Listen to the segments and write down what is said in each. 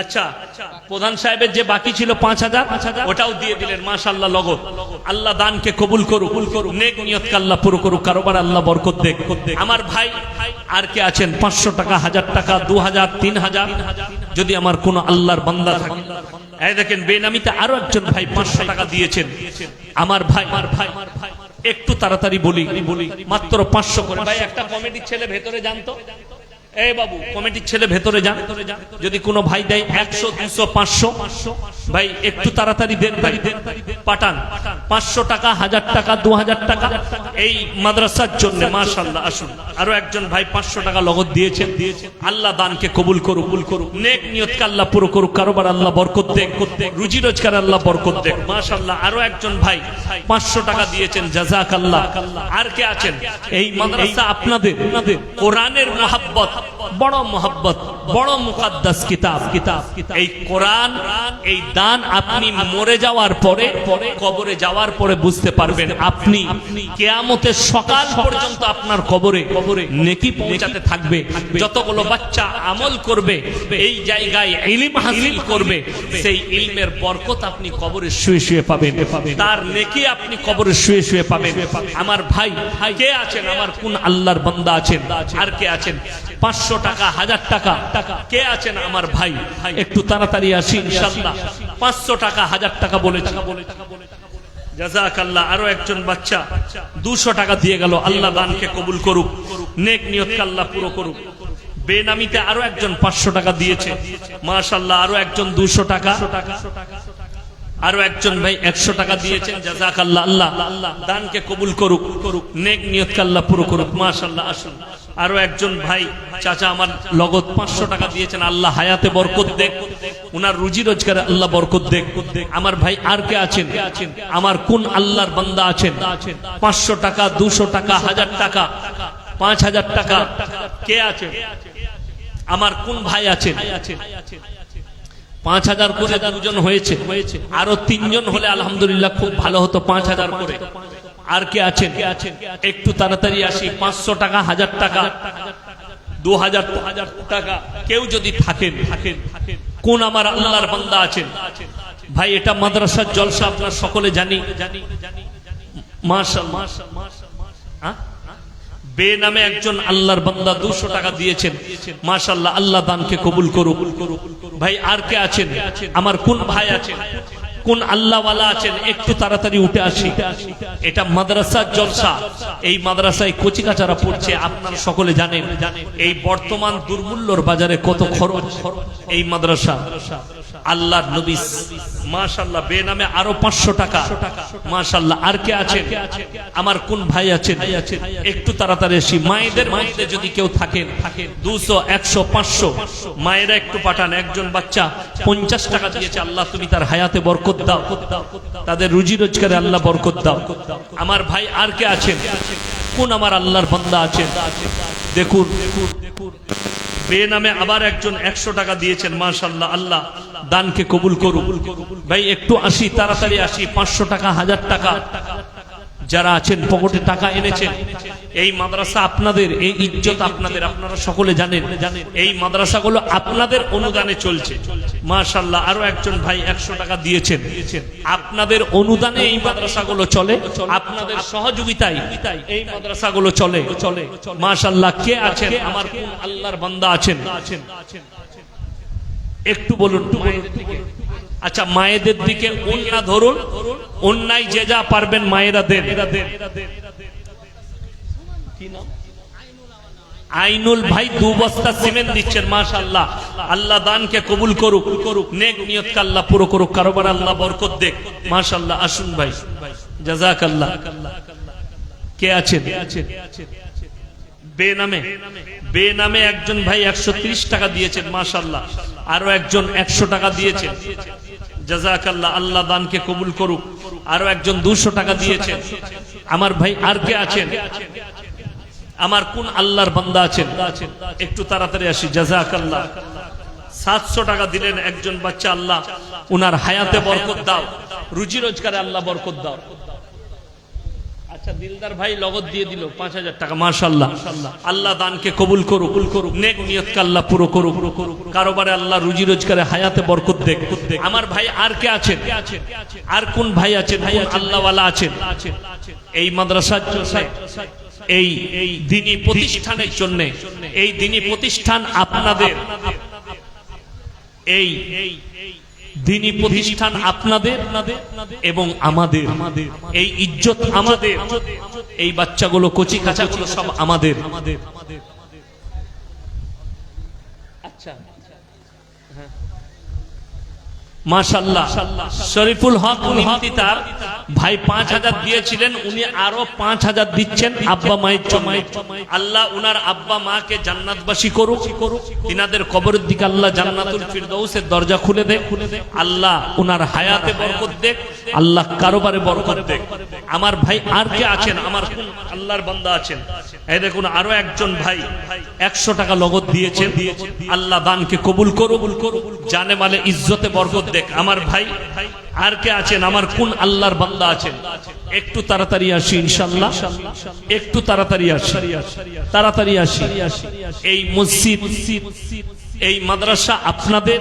আচ্ছা প্রধান সাহেবের যে বাকি ছিল পাঁচ হাজার, ওটাও দিয়ে দিলেন মাশাল্লাহ লগত আল্লাহ দানকে কবুল করুক, নেক নিয়ত আল্লাহ পুরো করুক, কারোবার আল্লাহ বরকত দেখ আমার ভাই আর কে আছেন? পাঁচশো টাকা, হাজার টাকা, দু হাজার, তিন হাজার। যদি আমার কোন আল্লাহর বান্দা থাকে। এই দেখেন, বেনামিতে আরও একজন ভাই পাঁচশো টাকা দিয়েছেন। আমার ভাই আমার ভাই আমার ভাই। একটু তাড়াতাড়ি বলি বলি মাত্র পাঁচশো করে। ভাই, একটা কমিটির ছেলে ভেতরে জানতো? পাঁচশো টাকা আরও একজন ভাই পাঁচশো টাকা লগত দিয়েছেন। আল্লাহ দানকে কবুল নেক নিয়তকে আল্লাহ পুরো করুক। কারোবার আল্লাহ বরকত দেখ রুজি রোজগার আল্লাহ বরকত দেখ মাশাল্লাহ আরও একজন ভাই পাঁচশো টাকা দিয়েছেন। জাজাক আল্লাহ আর কে আছেন? এই মাদ্রাসা আপনাদের। কোরআনের বড় মহাব্বত, বড় মুকাদ্দাস কিতাব। কিতাব এই কোরআন, এই দান আপনি মরে যাওয়ার পরে, কবরে যাওয়ার পরে বুঝতে পারবেন আপনি কেয়ামতের সকাল পর্যন্ত আপনার কবরে কবরে নেকি পৌঁছাতে থাকবে। যতগুলো বাচ্চা আমল করবে, এই জায়গায় ইলিম হাসিল করবে, সেই ইলমের বরকত আপনি কবরে শুয়ে শুয়ে পাবেন। তার নেকি আপনি কবরে শুয়ে শুয়ে পাবেন। আমার ভাই, কে আছেন? আমার কোন আল্লাহর বান্দা আছেন? আর কে আছেন? পাঁচশো টাকা, হাজার টাকা। কে আছেন আমার ভাই? একটু তাড়াতাড়ি আসি ইনশাল্লাহ পাঁচশো টাকা, হাজার টাকা বলে টাকা বলে টাকা বলে জাজাক আল্লাহ আরও একজন বাচ্চা। দুশো টাকা দিয়ে গেল, আল্লাহ দানকে কবুল করুক। নেক নিয়ত আল্লাহ পুরো করুক। বেনামিতে আরও একজন পাঁচশো টাকা দিয়েছে। মাশাল্লাহ আরও একজন দুশো টাকা। আরও একজন ভাই একশো টাকা দিয়েছেন জাজাক আল্লাহ। আল্লাহ দানকে কবুল করুক। করুক নেক নিয়ত আল্লাহ পুরো করুক। মাশাল্লাহ আসুন। আরও একজন ভাই, চাচা আমার লগত পাঁচশো টাকা দিয়েছেন, আল্লাহ হায়াতে বরকত দেখ। উনার রুজি রোজগারে আল্লাহ বরকত দেখ। আমার ভাই আর কে আছেন? আমার কোন আল্লাহর বান্দা আছেন? পাঁচশো টাকা, দুশো টাকা, হাজার টাকা, পাঁচ হাজার টাকা, কে আছে আমার কোন ভাই আছেন? পাঁচ হাজার করে দুজন হয়েছে। আরও তিনজন হলে আলহামদুলিল্লাহ খুব ভালো হতো, পাঁচ হাজার করে। আর কে আছেন? একটু তাড়াতাড়ি আসি, পাঁচশো টাকা, হাজার টাকা, দু হাজার হাজার টাকা। কেউ যদি থাকেন থাকেন কোন আমার আল্লাহর বান্দা আছেন? ভাই, এটা মাদ্রাসার জলসা আপনার সকলে জানি। জানি বে নামে একজন আল্লাহর বান্দা দুশো টাকা দিয়েছেন। মাশাল্লাহ আল্লাহ দানকে কবুল করুক। ভাই, আর কে আছেন? আমার কোন ভাই আছেন? কোন আল্লাহওয়ালা আছেন, একটু তাড়াতাড়ি উঠে আসি। এটা মাদ্রাসার জলসা। এই মাদ্রাসায় কচিকাচারা পড়ছে, আপনারা সকলে জানেন। এই বর্তমান দুর্মূল্যর বাজারে কত খরচ। এই মাদ্রাসা। আল্লাহর নবী মাশাল্লাহ বে নামে আরও পাঁচশো টাকা। মাশাল্লাহ আর কে আছে আমার কোন ভাই আছেন? একটু তাড়াতাড়ি আসি। মায়েদের মধ্যে যদি কেউ থাকেন, দুশো, একশো, পাঁচশো, মায়েরা একটু পাঠান। একজন বাচ্চা পঞ্চাশ টাকা দিয়েছে, আল্লাহ তুমি তার হায়াতে বরকত দাও। তাদের রুজি রোজগারে আল্লাহ বরকত দাও। আমার ভাই, আর কে আছেন? কোন আমার আল্লাহর বান্দা আছেন? দেখুন দেখুন দেখুন। বে নামে আবার একজন একশো টাকা দিয়েছেন মাশাল্লাহ আল্লাহ। দানকে কবুল করুক ভাই, একটু আসি, তাড়াতাড়ি আসি, পাঁচশো টাকা, হাজার টাকা। যারা আছেন, পকেটে টাকা এনেছেন, এই মাদ্রাসা আপনাদের, এই ইজ্জত আপনাদের, আপনারা সকলে জানেন, এই মাদ্রাসাগুলো আপনাদের অনুদানে চলছে। মাশাল্লাহ আরও একজন ভাই একশো টাকা দিয়েছেন। আপনাদের অনুদানে এই মাদ্রাসাগুলো চলে, আপনাদের সহযোগিতায় এই মাদ্রাসাগুলো চলে। চলে মাশাল্লাহ কে আছেন? আমার আল্লাহর বান্দা আছেন আছেন? একটু বলুন আচ্ছা মায়েদের দিকে অন্যা ধরুন, অন্যায় যে যা পারবেন মায়েরা দেন। আইনুল ভাই দু বস্তা সিমেন্ট দিচ্ছেন, মাশাআল্লাহ। আল্লাহ দানকে কবুল করুক করুক নেক নিয়ত আল্লাহ পুরো করুক, কারোবার আল্লাহ বরকত দেখ মাশাআল্লাহ, আসুন ভাই। জাযাকাল্লাহ। কে আছেন? বে নামে বে নামে একজন ভাই একশো টাকা দিয়েছেন মাশাল্লাহ আরও একজন একশো টাকা দিয়েছেন। জাজাকাল্লাহ আল্লাহ দানকে কবুল করুক। আরও একজন দুশো টাকা দিয়েছেন। আমার ভাই আর কে আছেন? আমার কোন আল্লাহর বান্দা আছেন? একটু তাড়াতাড়ি আসি। জাজাকাল্লাহ সাতশো টাকা দিলেন একজন বাচ্চা, আল্লাহ। উনার হায়াতে বরকত দাও। রুজি রোজগারে আল্লাহ বরকত দাও। আচ্ছা দিলদার ভাই লগত দিয়ে দিল, পাঁচ হাজার টাকা মাশাল্লাহ আল্লাহ দানকে কবুল করুক করুক। নেক নিয়তকে আল্লাহ পুরো করুক করুক। কারোবারে আল্লাহ রুজি রোজগারে হায়াতে বরকত দেখ আমার ভাই আর কে আছেন? আর কোন ভাই আছেন? ভাই আল্লাহওয়ালা আছেন? এই মাদ্রাসার এই এই দিনী প্রতিষ্ঠানের জন্য, এই দিনী প্রতিষ্ঠান আপনাদের, এই দিনী প্রতিষ্ঠান আপনাদের এবং আমাদের। এই ইজ্জত আমাদের। এই বাচ্চাগুলো কচি কাঁচাগুলো সব আমাদের। আচ্ছা মাশাল্লাহ, শরীফুল হক নিমতি তার। ভাই পাঁচ হাজার দিয়েছিলেন, উনি আরও পাঁচ হাজার দিচ্ছেন আব্বা মায়ের জন্য। আল্লাহ উনার আব্বা মাকে জান্নাতবাসী করুক। তিনাদের কবরের দিকে আল্লাহ জান্নাতুল ফিরদৌসের দরজা খুলে দে। আল্লাহ উনার হায়াতে বরকত দেখ আল্লাহ কারোবারে বরকত দেখ আমার ভাই আর কে আছেন? আমার কোন আল্লাহর বান্দা আছেন? এই দেখুন, আরও একজন ভাই একশো টাকা লগত দিয়েছেন। আল্লাহ দানকে কবুল করুক। জানে মালে ইজ্জতে বরকত দেখ, আমার ভাই, আর কে আছেন? আমার কোন আল্লাহর বান্দা আছেন। একটু তাড়াতাড়ি আসি ইনশাল্লাহ একটু তাড়াতাড়ি আসি। তাড়াতাড়ি আসি। এই মসজিদ, এই মাদ্রাসা আপনাদের,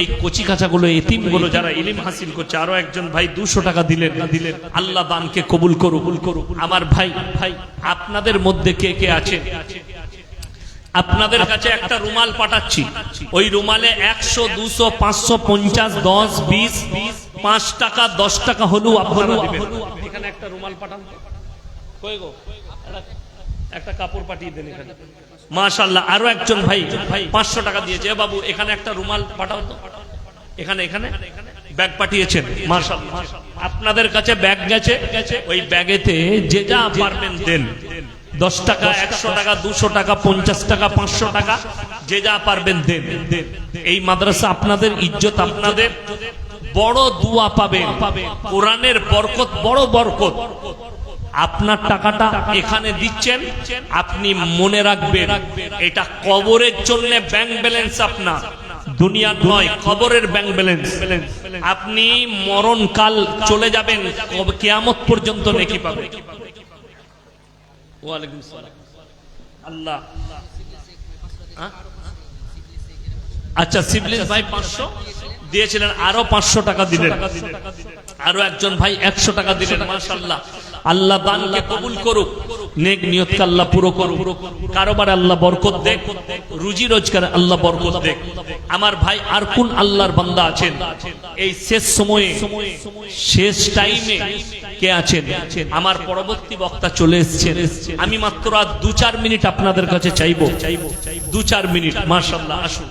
এই কচি কাঁচাগুলো এতিমগুলো যারা ইলিম হাসিল করছে, আরও একজন ভাই দুশো টাকা দিলেন। না দিলেন আল্লাহ দানকে কবুল করুক। আমার ভাই ভাই আপনাদের মধ্যে কে কে আছে আপনাদের কাছে একটা রুমাল পাঠাচ্ছি। ওই রুমালে একশো দুশো পাঁচশো পঞ্চাশ দশ বিশ পাঁচ টাকা দশ টাকা হলেও আপনারা এখানে একটা রুমাল পাঠান। কই গো? একটা- কাপড় পাঠিয়ে দেন এখানে। মাশাল্লাহ আরও একজন ভাই ভাই পাঁচশো টাকা দিয়েছে। বাবু এখানে একটা রুমাল পাঠাও তো। এখানে এখানে। ব্যাগ পাঠিয়েছেন মাশাল্লাহ আপনাদের কাছে ব্যাগ গেছে। ওই ব্যাগেতে যে যা পারবেন দেন। দশ টাকা একশো টাকা দুশো টাকা পঞ্চাশ টাকা পাঁচশো টাকা যে যা পারবেন দেন। এই মাদ্রাসা আপনাদের ইজ্জত আপনাদের বড় দুয়া পাবেন। কোরআনের বরকত বড় বরকত। আপনার টাকাটা এখানে দিচ্ছেন আপনি মনে রাখবেন এটা কবরের জন্য ব্যাংক ব্যালেন্স আপনার। দুনিয়ার নয় খবরের ব্যাংক ব্যালেন্স আপনি মরণকাল চলে যাবেন কেয়ামত পর্যন্ত নেকি পাবেন। ওয়ালাইকুম সালাম। আল্লাহ। হ্যাঁ? আচ্ছা সিবলিস ভাই পাঁচশো। দিয়েছিলেন আরও পাঁচশো টাকা দিলেন। আরও একজন ভাই একশো টাকা দিলেন মাসাল্লাহ আল্লাহ দানকে কবুল করুক। নেক নিয়তকে আল্লাহ পুরো কারোবার আল্লাহ বরকত দেখ, রুজি রোজগার আল্লাহ বরকত দেখ। আমার ভাই আর কোন আল্লাহর বান্দা আছেন? এই শেষ সময়ে, শেষ টাইমে কে আছেন? আমার পরবর্তী বক্তা চলে এসেছেন। আমি মাত্র আর দু চার মিনিট আপনাদের কাছে চাইব। চাইব দু চার মিনিট মাশাল্লাহ আসুন।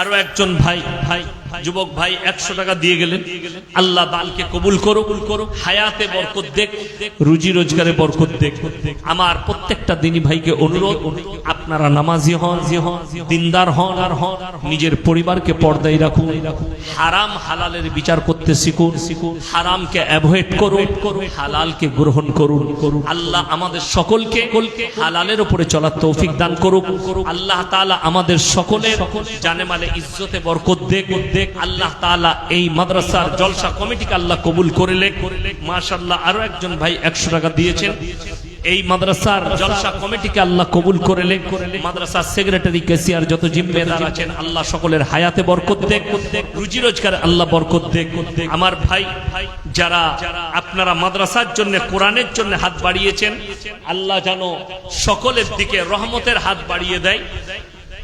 আরও একজন ভাই ভাই, যুবক ভাই একশো টাকা দিয়ে গেলেন। আল্লাহ দানকে কবুল করুক করুক হায়াতে বরকত দেখ, রুজি রোজগারে বরকত দেখ। আমার প্রত্যেকটা দিনী ভাইকে অনুরোধ, আপনারা নামাজি হন, দিনদার হন আর হন নিজের পরিবারকে পর্দায় রাখুন। হারাম হালালের বিচার করতে শিখুন শিখুন হারামকে অ্যাভয়েড করুন, হালালকে গ্রহণ করুন করুন। আল্লাহ আমাদের সকলকে হালালের উপরে চলার তৌফিক দান করুক। আল্লাহ তাআলা আমাদের সকলের জানে মালে ইজ্জতে বরকত দেখ দেখ আল্লাহ তাআলা এই মাদ্রাসার জলসা কমিটিকে আল্লাহ কবুল করিলে মাশাআল্লাহ আরও একজন ভাই একশো টাকা দিয়েছেন। এই মাদ্রাসার জলসা কমিটিকে আল্লাহ কবুল করেলেন মাদ্রাসার সেক্রেটারি কেসিয়ার যত জিম্মেদার আছেন, আল্লাহ সকলের হায়াতে বরকত দেখ রুজি রোজগার আল্লাহ বরকত দেখ আমার ভাই, যারা আপনারা মাদ্রাসার জন্য, কোরআনের জন্য হাত বাড়িয়েছেন, আল্লাহ যেন সকলের দিকে রহমতের হাত বাড়িয়ে দেয়।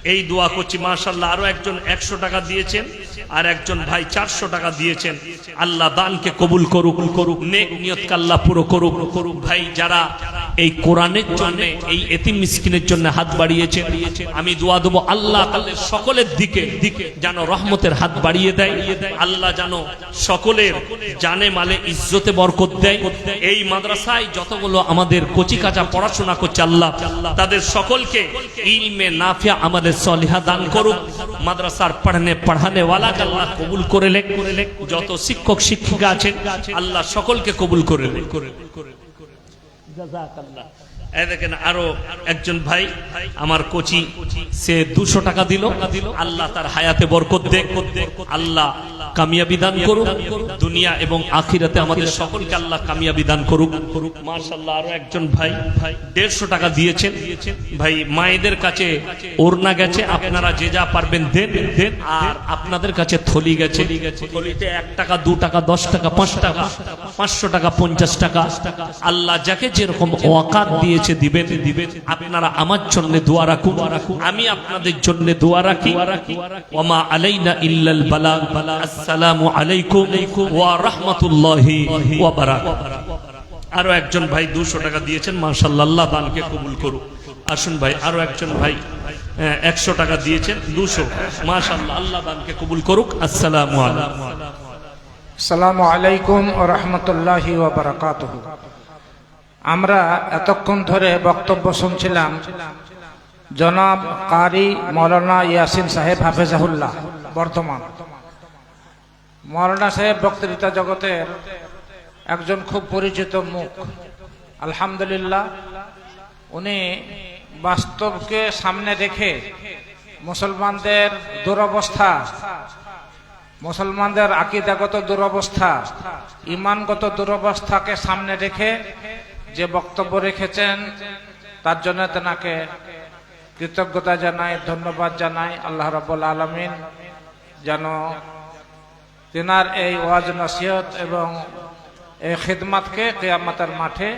এই দোয়া করছি মাশাল্লাহ আরও একজন একশো টাকা দিয়েছেন আর একজন ভাই চারশো টাকা দিয়েছেন। আল্লাহ দানকে কবুল করুক করুক নেক নিয়ত আল্লাহ পুরো করুক করুক। ভাই, যারা এই কোরআনের জন্য, এই এতিম মিসকিনের জন্য হাত বাড়িয়েছে। আমি দোয়া দেবো আল্লাহ তাদের সকলের দিকে দিকে যেন রহমতের হাত বাড়িয়ে দেয়। আল্লাহ যেন সকলের জানে মালে ইজ্জতে বরকত দেয়। এই মাদ্রাসায় যতগুলো আমাদের কচি কাঁচা পড়াশোনা করছে আল্লাহ, তাদের সকলকে ইলমে নাফিয়া আমাদের সলিহা দান করুক। মাদ্রাসার পড়ানে পড়ানে ওয়ালা আল্লাহ কবুল করে লেখ যত শিক্ষক, শিক্ষিকা আছেন, আল্লাহ সকলকে কবুল করে লেখ করে জাযাকাল্লাহ দেখেন আরও একজন ভাই, আমার কোচি, সে দুশো টাকা দিল। আল্লাহ তার হায়াতে বরকত দেখ। আল্লাহ কামিয়াবি দান করুক। দুনিয়া এবং আখিরাতে আমাদের সকলকে আল্লাহ কামিয়াবি দান করুক। করুক মাশাল্লাহ আরও একজন ভাই ভাই দেড়শো টাকা দিয়েছেন। ভাই, মায়েদের কাছে ওরনা গেছে, আপনারা যে যা পারবেন দেন। দেন আর আপনাদের কাছে থলি গেছে। থলিতে এক টাকা, দু টাকা, দশ টাকা, পাঁচ টাকা, পাঁচশো টাকা, পঞ্চাশ টাকা। আল্লাহ যাকে যেরকম ওয়াকাত দিয়েছে দিবেন দিবেন? আপনারা আমার জন্য দোয়া রাখুন। আমি আপনাদের জন্য দোয়া রাখি। ওমা আলাইনা ইল্লাল বালা। আসসালামু আলাইকুম ওয়া রাহমাতুল্লাহি ওয়া বারাকাতুহু। আরও একজন ভাই দুশো টাকা দিয়েছেন, মাশাআল্লাহ, আল্লাহ দানকে কবুল করুক। আসুন ভাই, আরও একজন ভাই একশো টাকা দিয়েছেন, দুশো। মাশাআল্লাহ, আল্লাহ দানকে কবুল করুক। আসসালামু আলাইকুম। আসসালামু আলাইকুম ও রহমতুল্লাহি আমরা এতক্ষণ ধরে বক্তব্য শুনছিলাম জনাব কারি মৌলানা ইয়াসিন সাহেব হাফেজাহুল্লাহ, বর্তমান। মৌলানা সাহেব বক্তৃতা জগতের একজন খুব পরিচিত মুখ। আলহামদুলিল্লাহ, উনি বাস্তবকে সামনে রেখে মুসলমানদের দুরবস্থা, মুসলমানদের আকিদাগত দুরবস্থা ইমানগত দুরবস্থাকে সামনে রেখে যে বক্তব্য রেখেছেন, তার জন্য তেনাকে কৃতজ্ঞতা জানাই, ধন্যবাদ জানাই। আল্লাহ রাব্বুল আলমিন যেন তেনার এই ওয়াজ নসিহত এবং এই খিদমাতকে কেয়ামতের মাঠে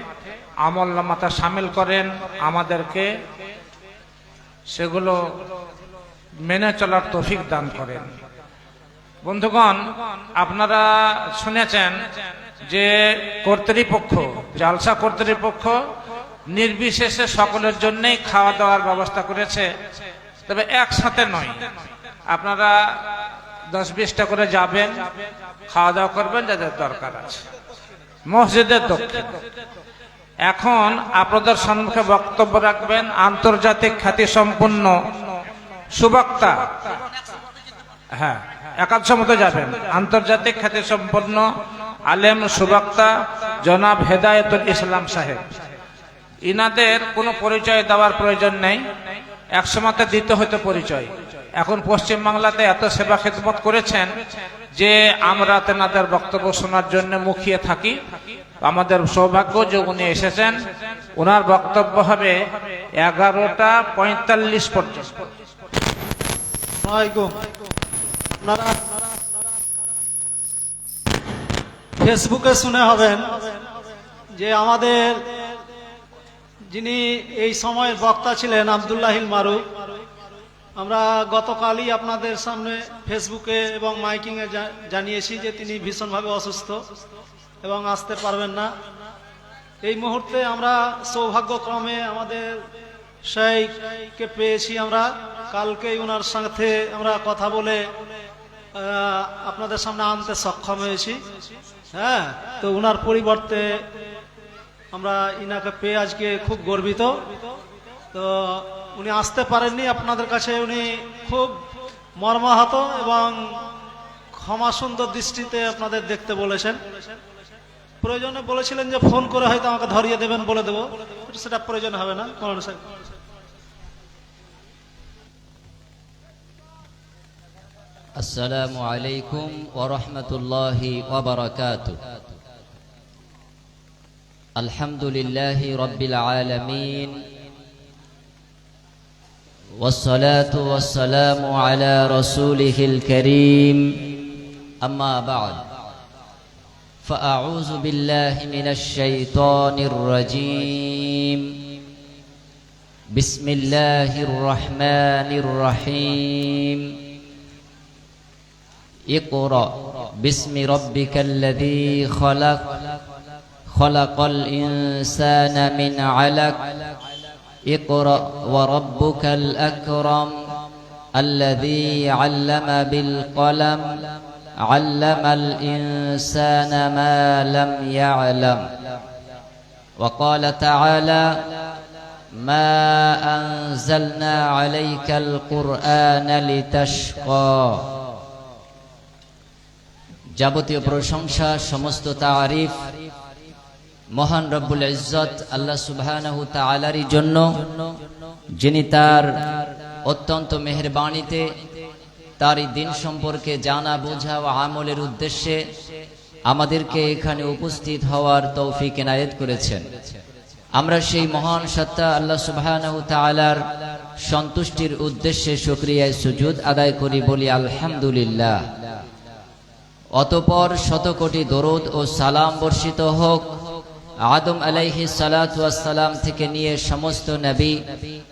আমল নামাতে সামিল করেন। আমাদেরকে সেগুলো মেনে চলার তৌফিক দান করেন। বন্ধুগণ, আপনারা শুনেছেন যে কর্তৃপক্ষ, জালসা কর্তৃপক্ষ নির্বিশেষে সকলের জন্যই খাওয়া দাওয়ার ব্যবস্থা করেছে। তবে একসাথে নয়। আপনারা দশ বিশটা করে যাবেন, খাওয়া দাওয়া করবেন যাদের দরকার আছে। মসজিদের দক্ষিণ। এখন আপনাদের সম্মুখে বক্তব্য রাখবেন, আন্তর্জাতিক খ্যাতি সম্পন্ন সুবক্তা। হ্যাঁ একাদশ মতো যাবেন। আন্তর্জাতিক খ্যাতি সম্পন্ন আলেম সুবক্তা জনাব হেদায়তুল ইসলাম সাহেব। ইনাদের কোনো পরিচয় দেওয়ার প্রয়োজন নেই। একসময়তে দিতে হয়তো পরিচয়। এখন পশ্চিম বাংলাতে এত সেবা খেদমত করেছেন যে আমরা তেনাদের বক্তব্য শোনার জন্য মুখিয়ে থাকি। আমাদের সৌভাগ্য যে উনি এসেছেন। ওনার বক্তব্য হবে এগারোটা পঁয়তাল্লিশ পর্যন্ত। ফেসবুকে শুনে হবেন যে আমাদের যিনি এই সময়ের বক্তা ছিলেন আবদুল্লাহিল মারুফ, আমরা গতকালই আপনাদের সামনে ফেসবুকে এবং মাইকিংয়ে জানিয়েছি যে তিনি ভীষণভাবে অসুস্থ এবং আসতে পারবেন না। এই মুহূর্তে আমরা সৌভাগ্যক্রমে আমাদের শেখকে পেয়েছি আমরা। কালকেই ওনার সাথে আমরা কথা বলে আপনাদের সামনে আনতে সক্ষম হয়েছি। হ্যাঁ তো ওনার পরিবর্তে আমরা ইনাকে পেয়ে আজকে খুব গর্বিত। তো উনি আসতে পারেননি, আপনাদের কাছে উনি খুব মর্মাহত এবং ক্ষমা সুন্দর দৃষ্টিতে আপনাদের দেখতে বলেছেন। প্রয়োজনে বলেছিলেন যে, ফোন করে হয়তো আমাকে ধরিয়ে দেবেন বলে দেবো। সেটা প্রয়োজন হবে না, মৌলানা সাহেব। السلام عليكم ورحمة الله وبركاته. الحمد لله رب العالمين والصلاة والسلام على رسوله الكريم. أما بعد فأعوذ بالله من الشيطان الرجيم. بسم الله الرحمن الرحيم. اقرأ باسم ربك الذي خلق خلق الإنسان من علق. اقرأ وربك الأكرم الذي علم بالقلم علم الإنسان ما لم يعلم. وقال تعالى ما أنزلنا عليك القرآن لتشقى যাবতীয় প্রশংসা, সমস্ত তারিফ মহান রব্বুল ইজ্জত আল্লাহ তাআলারই জন্য, যিনি তার অত্যন্ত মেহেরবানিতে তার এই দিন সম্পর্কে জানা, বোঝা ও আমলের উদ্দেশ্যে আমাদেরকে এখানে উপস্থিত হওয়ার তৌফিক এনায়েত করেছেন। আমরা সেই মহান সত্তা আল্লাহ তাআলার সন্তুষ্টির উদ্দেশ্যে শুকরিয়ায় সুজুদ আদায় করি, বলি আলহামদুলিল্লাহ। অতপর শতকোটি দরুদ ও সালাম বর্ষিত হোক। আদম আলাইহি সালাম থেকে নিয়ে সমস্ত নবী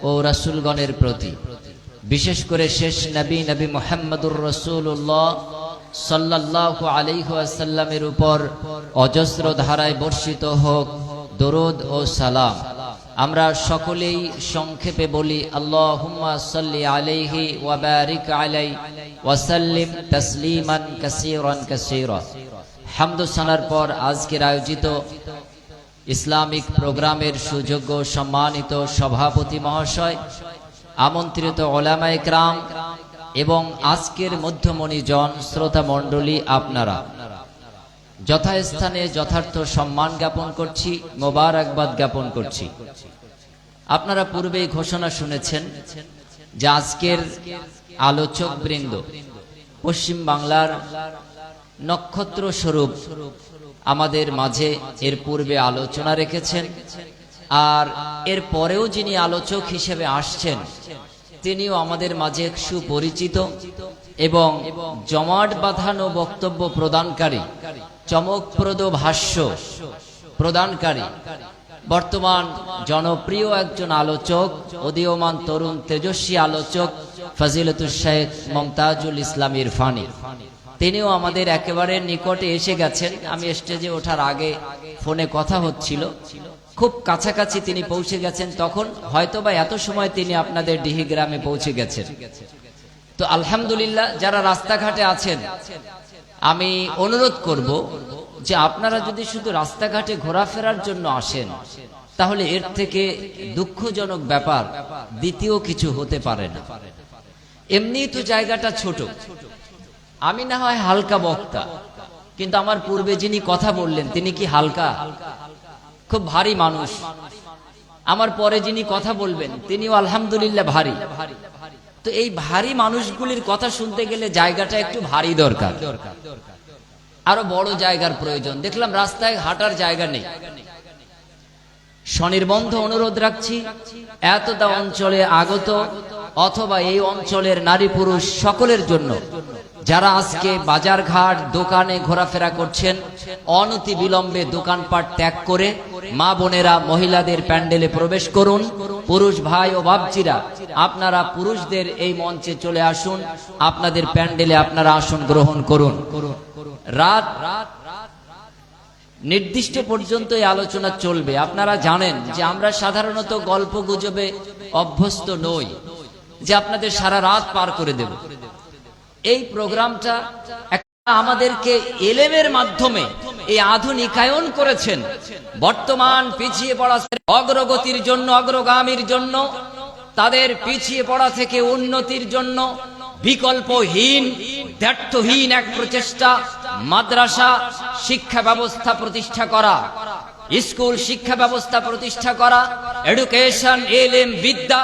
ও রাসূলগণের প্রতি। বিশেষ করে শেষ নবী নবী মোহাম্মদুর রসুল্লাহ সাল্লাল্লাহু আলাইহুয়াসাল্লামের উপর অজস্র ধারায় বর্ষিত হোক। দরুদ ও সালাম। আমরা সকলেই সংক্ষেপে বলি, আল্লাহুম্মা আলাইহি ওয়া আলাই সানার পর আজকের আয়োজিত ইসলামিক প্রোগ্রামের সুযোগ্য সম্মানিত সভাপতি মহাশয়, আমন্ত্রিত ওলামায়ে ক্রাম এবং আজকের মধ্যমণি জন শ্রোতা মণ্ডলী আপনারা। যথাস্থানে যথার্থ সম্মান জ্ঞাপন করছি, মোবারকবাদ জ্ঞাপন করছি। আপনারা পূর্বেই ঘোষণা শুনেছেন যে আজকের আলোচক বৃন্দ, পশ্চিম বাংলার নক্ষত্র স্বরূপ আমাদের মাঝে এর পূর্বে আলোচনা রেখেছেন, আর এর পরেও যিনি আলোচক হিসেবে আসছেন, তিনিও আমাদের মাঝে সুপরিচিত। এবং জমাট বাঁধানো বক্তব্য প্রদানকারী, চমকপ্রদ ভাষ্য প্রদানকারী। বর্তমান জনপ্রিয় একজন আলোচক, উদীয়মান তরুণ তেজস্বী আলোচক ফজিলতুল শেখ মমতাজুল ইসলাম ইরফানি। তিনিও আমাদের একেবারে নিকটে এসে গেছেন। আমি স্টেজে ওঠার আগে ফোনে কথা হচ্ছিল। খুব কাছাকাছি তিনি পৌঁছে গেছেন। তখন হয়তোবা এত সময় তিনি আপনাদের ডিহি গ্রামে পৌঁছে গেছেন। তো আলহামদুলিল্লাহ যারা রাস্তাঘাটে আছেন, আমি অনুরোধ করব যে আপনারা যদি শুধু রাস্তাঘাটে ঘোরাফেরার জন্য আসেন, তাহলে এর থেকে দুঃখজনক ব্যাপার দ্বিতীয় কিছু হতে পারে না। এমনি তো জায়গাটা ছোট। আমি না হয় হালকা বক্তা, কিন্তু আমার পূর্বে যিনি কথা বললেন, তিনি কি হালকা? খুব ভারী মানুষ। আমার পরে যিনি কথা বলবেন, তিনিও আলহামদুলিল্লাহ ভারী। তো এই ভারী মানুষগুলির কথা শুনতে গেলে জায়গাটা একটু ভারী দরকার। আরও বড় জায়গার প্রয়োজন। দেখলাম রাস্তায় হাঁটার জায়গা নেই। স্বনির্বন্ধ অনুরোধ রাখছি, এতটা অঞ্চলে আগত অথবা এই অঞ্চলের নারী পুরুষ সকলের জন্য। যারা আজকে বাজারঘাট, দোকানে ঘোরাফেরা করছেন অনতি বিলম্বে দোকানপাট ত্যাগ করে মা বোনেরা মহিলাদের প্যান্ডেলে প্রবেশ করুন। পুরুষ ভাই ও বাপজিরা, আপনারা পুরুষদের এই মঞ্চে চলে আসুন, আপনাদের প্যান্ডেলে আপনারা আসন গ্রহণ করুন। রাত নির্দিষ্ট পর্যন্ত এই আলোচনা চলবে। আপনারা জানেন যে আমরা সাধারণত গল্প গুজবে অভ্যস্ত নই, যে আপনাদের সারা রাত পার করে দেব। এই প্রোগ্রামটা আমাদেরকে এলেমের মাধ্যমে এই আধুনিকায়ন করেছেন। বর্তমান পিছিয়ে পড়া অগ্রগতির জন্য, অগ্রগামীর জন্য, তাদের পিছিয়ে পড়া থেকে উন্নতির জন্য বিকল্পহীন, ব্যর্থহীন এক প্রচেষ্টা, মাদ্রাসা শিক্ষা ব্যবস্থা প্রতিষ্ঠা করা, স্কুল শিক্ষা ব্যবস্থা প্রতিষ্ঠা করা এডুকেশন এলএম, বিদ্যা,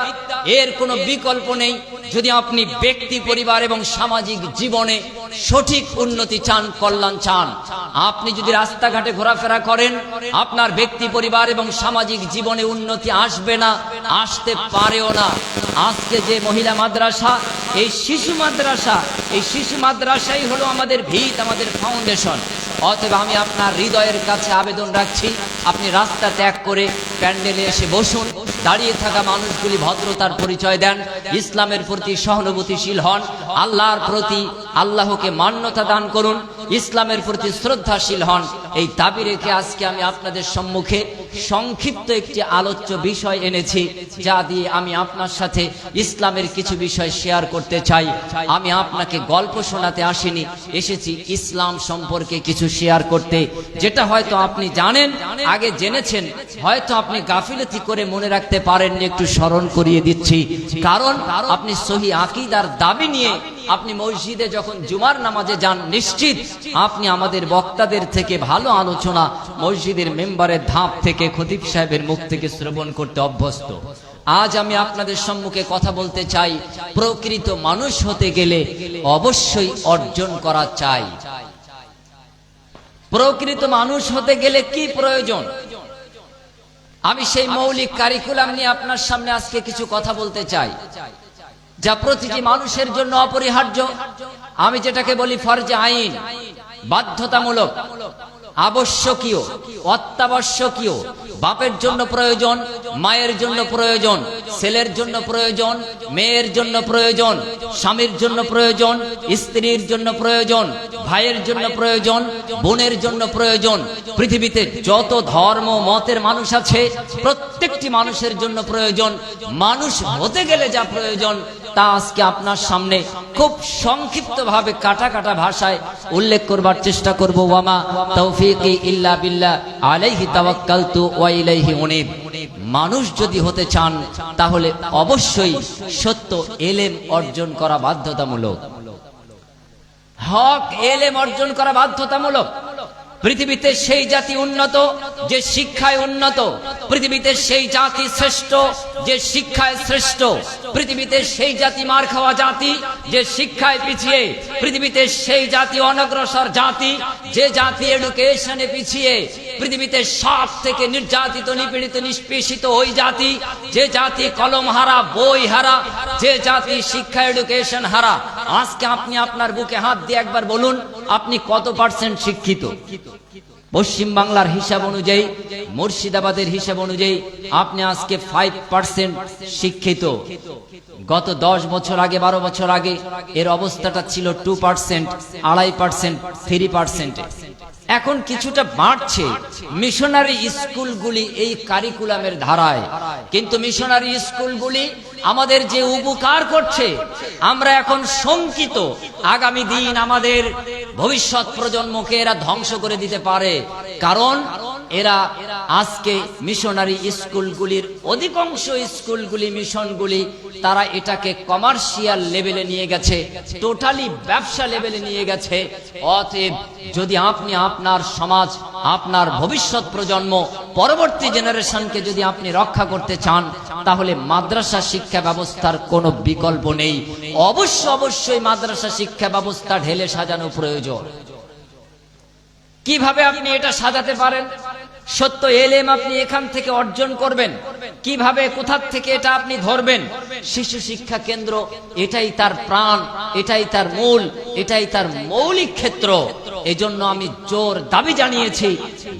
এর কোনো বিকল্প নেই। যদি আপনি ব্যক্তি, পরিবার এবং সামাজিক জীবনে সঠিক উন্নতি চান, কল্যাণ চান, আপনি যদি রাস্তাঘাটে ঘোরাফেরা করেন, আপনার ব্যক্তি, পরিবার এবং সামাজিক জীবনে উন্নতি আসবে না, আসতে পারেও না। আজকে যে মহিলা মাদ্রাসা, এই শিশু মাদ্রাসা, এই শিশু মাদ্রাসাই হলো আমাদের ভিত, আমাদের ফাউন্ডেশন অতএব আমি আপনার হৃদয়ের কাছে আবেদন রাখছি, আপনি রাস্তা ত্যাগ করে প্যান্ডেলে এসে বসুন, দাঁড়িয়ে থাকা মানুষগুলি ভদ্রতার পরিচয় দেন, ইসলামের প্রতি সহানুভূতিশীল হন। আল্লাহর প্রতি আল্লাহকে মান্যতা দান করুন, ইসলামের প্রতি শ্রদ্ধাশীল হন। এই দাবি রেখে আজকে আমি আপনাদের সম্মুখে সংক্ষিপ্ত একটি আলোচ্য বিষয় এনেছি, যা দিয়ে আমি আপনার সাথে ইসলামের কিছু বিষয় শেয়ার করতে চাই। আমি আপনাকে গল্প শোনাতে আসিনি, এসেছি ইসলাম সম্পর্কে কিছু শেয়ার করতে, যেটা হয়তো আপনি জানেন, আগে জেনেছেন, হয়তো আপনি গাফিলতি করে মনে রাখতে পারেননি, একটু স্মরণ করিয়ে দিচ্ছি। কারণ আপনি সহি আকিদার দাবি নিয়ে আপনি মসজিদে যখন জুমার নামাজে যান, নিশ্চিত আপনি আমাদের বক্তাদের থেকে ভালো আলোচনা মসজিদের মেম্বারের ধাপ থেকে খতিব সাহেবের মুখ থেকে শ্রবণ করতে অভ্যস্ত। আজ আমি আপনাদের সম্মুখে কথা বলতে চাই, প্রকৃত মানুষ হতে গেলে অবশ্যই অর্জন করা চাই। প্রকৃত মানুষ হতে গেলে কি প্রয়োজন? আমি সেই মৌলিক কারিকুলাম নিয়ে আপনার সামনে আজকে কিছু কথা বলতে চাই। যা প্রতিটি মানুষের জন্য অপরিহার্য। আমি যেটাকে বলি ফরজে আইন, বাধ্যতামূলক, আবশ্যকীয়, অত্যাবশ্যকীয়, বাপের জন্য প্রয়োজন, মায়ের জন্য প্রয়োজন, ছেলের জন্য প্রয়োজন, মেয়ের জন্য প্রয়োজন, স্বামীর জন্য প্রয়োজন, স্ত্রীর জন্য প্রয়োজন, ভাইয়ের জন্য প্রয়োজন, বোনের জন্য প্রয়োজন। পৃথিবীতে যত ধর্ম, মতের মানুষ আছে, প্রত্যেকটি মানুষের জন্য প্রয়োজন। মানুষ হতে গেলে যা প্রয়োজন তা আজকে আপনার সামনে খুব সংক্ষিপ্ত ভাবে কাটা কাটা ভাষায় উল্লেখ করবার চেষ্টা করব। ওয়ামা তৌফিকি ইল্লা আলাইহি তাওয়াক্কালতু ওয়া ইলাইহি উনীব। মানুষ যদি হতে চান, তাহলে অবশ্যই সত্য এলেম অর্জন করা বাধ্যতামূলক। হক এলেম অর্জন করা বাধ্যতামূলক। পৃথিবীতে সেই জাতি উন্নত, যে শিক্ষায় উন্নত, পৃথিবীতে সেই জাতি শ্রেষ্ঠ, যে শিক্ষায় শ্রেষ্ঠ, পৃথিবীতে সেই জাতি মার খাওয়া জাতি, যে শিক্ষায় পিছিয়ে, পৃথিবীতে সেই জাতি অনগ্রসর জাতি, যে জাতি এডুকেশনে পিছিয়ে পৃথিবীতে সব থেকে নির্যাতিত, নিপীড়িত, নিষ্পেষিত ওই জাতি, যে জাতি কলম হারা, বই হারা, যে জাতি শিক্ষা এডুকেশন হারা। আজকে আপনি আপনার বুকে হাত দিয়ে একবার বলুন, আপনি কত পার্সেন্ট শিক্ষিত? পশ্চিম বাংলার হিসাব অনুযায়ী, মুর্শিদাবাদের হিসাব অনুযায়ী, আপনি আজকে ফাইভ পার্সেন্ট শিক্ষিত। গত দশ বছর আগে, বারো বছর আগে, এর অবস্থাটা ছিল টু পার্সেন্ট আড়াই পার্সেন্ট থ্রি পার্সেন্টে এখন কিছুটা বাড়ছে। মিশনারি স্কুলগুলি এই কারিকুলামের ধারায়। কিন্তু মিশনারি স্কুলগুলি আমাদের যে উপকার করছে, আমরা এখন শঙ্কিত। আগামী দিন আমাদের ভবিষ্যৎ প্রজন্মকে এরা ধ্বংস করে দিতে পারে। কারণ এরা আজকে মিশনারি স্কুলগুলির অধিকাংশ স্কুলগুলি মিশনগুলি তারা এটাকে কমার্শিয়াল লেভেলে নিয়ে গেছে টোটালি ব্যবসা লেভেলে নিয়ে গেছে। অতএব যদি আপনি আপনার সমাজ, আপনার ভবিষ্যৎ প্রজন্ম পরবর্তী জেনারেশনকে যদি আপনি রক্ষা করতে চান, তাহলে মাদ্রাসা শিক্ষা ব্যবস্থার কোনো বিকল্প নেই। অবশ্য অবশ্যই মাদ্রাসা শিক্ষা ব্যবস্থা ঢেলে সাজানো প্রয়োজন। কীভাবে আপনি এটা সাজাতে পারেন? সত্য এলেম আপনি এখান থেকে অর্জন করবেন। কীভাবে কোথার থেকে এটা আপনি ধরবেন? শিশু শিক্ষা কেন্দ্র, এটাই তার প্রাণ, এটাই তার মূল, এটাই তার মৌলিক ক্ষেত্র। এজন্য আমি জোর দাবি জানিয়েছি,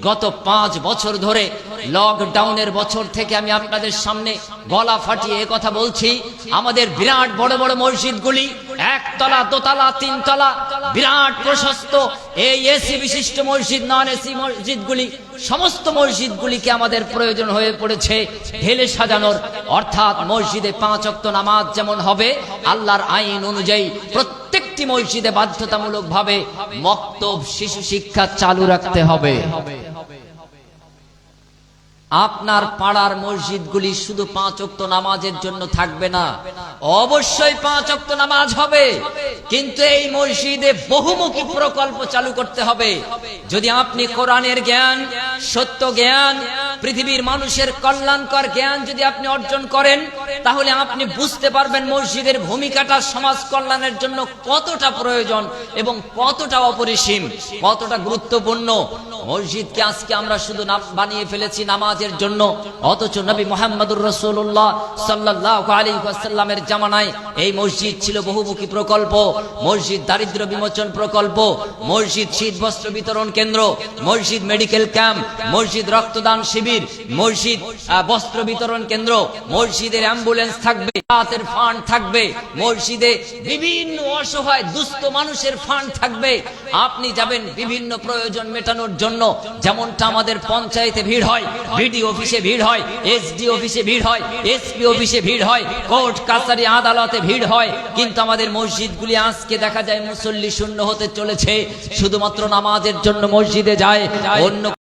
গত পাঁচ বছর ধরে লকডাউনের বছর থেকে আমি আপনাদের সামনে গলা ফাটিয়ে এ কথা বলছি, আমাদের বিরাট বড় বড় মসজিদগুলি একতলা, দোতলা, তিনতলা, বিরাট প্রশস্ত। এই এসি বিশিষ্ট মসজিদ নন এসি মসজিদগুলি, সমস্ত মসজিদগুলিকে আমাদের প্রয়োজন হয়ে পড়েছে ঢেলে সাজানোর। অর্থাৎ মসজিদে পাঁচ অক্ত নামাজ যেমন হবে, আল্লাহর আইন অনুযায়ী প্রত্যেকটি মসজিদে বাধ্যতামূলক ভাবে মক্তব শিশু শিক্ষা চালু রাখতে হবে। আপনার পাড়ার মসজিদগুলি শুধু পাঁচ অক্ত নামাজের জন্য থাকবে না। অবশ্যই পাঁচ অক্ত নামাজ হবে। কিন্তু এই মসজিদে বহুমুখী প্রকল্প চালু করতে হবে। যদি আপনি কোরআনের জ্ঞান, সত্য জ্ঞান, পৃথিবীর মানুষের কল্যাণকর জ্ঞান যদি আপনি অর্জন করেন, তাহলে আপনি বুঝতে পারবেন মসজিদের ভূমিকাটা সমাজ কল্যাণের জন্য কতটা প্রয়োজন এবং কতটা অপরিসীম, কতটা গুরুত্বপূর্ণ। মসজিদকে আজকে আমরা শুধু বানিয়ে ফেলেছি নামাজের জন্য, অথচ নবী মোহাম্মদুর রসুল্লাহ সাল্লাহ আলী সাল্লামের জামানায় এই মসজিদ ছিল বহুমুখী প্রকল্প, মসজিদ দারিদ্র বিমোচন প্রকল্প, মসজিদ শীত বস্ত্র বিতরণ কেন্দ্র, মসজিদ মেডিকেল ক্যাম্প, মসজিদ রক্তদান শিবির, মসজিদ বস্ত্র বিতরণ কেন্দ্র, মসজিদের অ্যাম্বুলেন্স থাকবে, রাতের ফান্ড থাকবে, মসজিদে বিভিন্ন অসহায় দুস্থ মানুষের ফান্ড থাকবে। আপনি যাবেন বিভিন্ন প্রয়োজন মেটানোর জন্য, যেমনটা আমাদের পঞ্চায়েতে ভিড় হয় বিডি অফিসে ভিড় হয় এসডি অফিসে ভিড় হয় এসপি অফিসে ভিড় হয়, কোর্ট, কাছারি আদালতে ভিড় হয়। কিন্তু আমাদের মসজিদগুলি আজকে দেখা যায় মুসল্লি শূন্য হতে চলেছে। শুধুমাত্র নামাজের জন্য মসজিদে যায়, অন্য